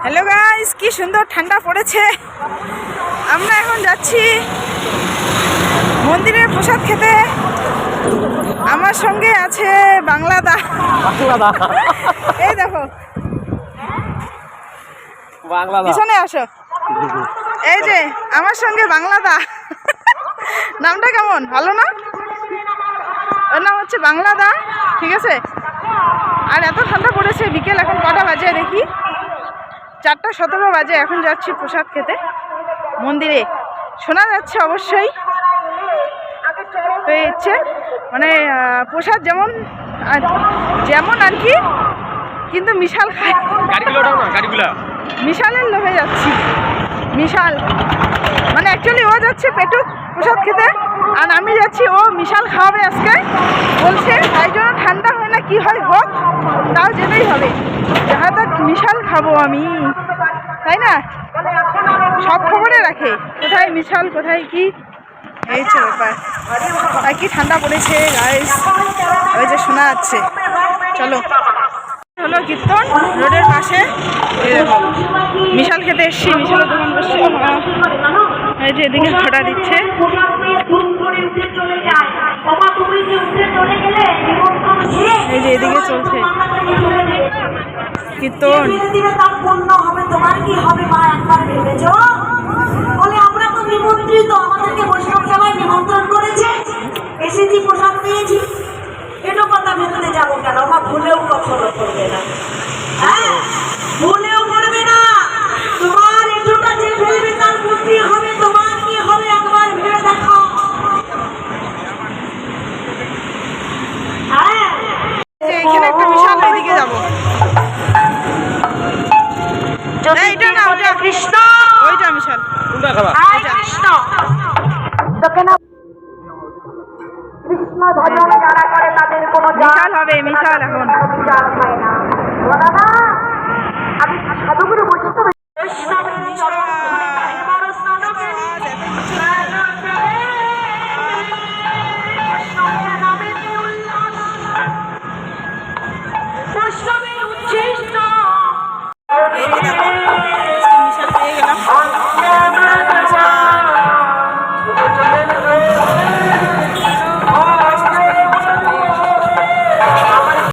Hello guys কি সুন্দর ঠান্ডা পড়েছে। আমরা এখন যাচ্ছি মন্দিরের প্রসাদ খেতে। আমার সঙ্গে আছে বাংলাদা। বাংলাদা। এই দেখো। পিছনে আসো। এই যে আমার সঙ্গে বাংলাদা। নামটা কেমন? ভালো না? ওর নাম হচ্ছে বাংলাদা ঠিক আছে? আর এত ঠান্ডা পড়েছে বিকেল এখন কটা বাজে দেখি। চারটা সতেরো বাজে এখন যাচ্ছি প্রসাদ খেতে। মন্দিরে। শোনা যাচ্ছে অবশ্যই। তো ইচ্ছে মানে প্রসাদ যেমন আর যেমন আর কি কিন্তু মিশাল খায়। মিশালের লোভে যাচ্ছি। মিশাল। মানে অ্যাকচুয়ালি ও যাচ্ছে পেটু প্রসাদ খেতে আর আমি যাচ্ছি ও মিশাল খাওয়াবে আজকে। বলছে তাই জন্য ঠান্ডা হয় না কি হয় হোক তাও যেতেই হবে। মিশাল খাব আমি। তাই না? সব খবরে রাখে। কোথায় মিশাল, কোথায় কি? এই ব্যাপার। আর কি ঠান্ডা পড়েছে গাইস ওই যে শোনা যাচ্ছে। চলো। হলো কীর্তন, রোডের পাশে। মিশাল খেতে এসছি, মিশালের দোকান এই যে এদিকে ভাড়া দিচ্ছে। এই যে এদিকে চলছে। কীর্তন। বলে আমরা তো নিমন্ত্রিত আমাদেরকে নিমন্ত্রণ করেছে। এসেছি কথা ভেতরে যাব কেন? বা ভুলেও কখনো করবে না। হ্যাঁ ভুলেও না এটা না ওটা কৃষ্ণ। ওইটা মিশাল। কোনটা খাবা এটা কৃষ্ণ। তোকে না কৃষ্ণ ভজন যারা করে তাদের কোনো মিশাল হবে মিশাল এখন। আমি সাধুগুরু বসতে বৈষ্ণব Stop it!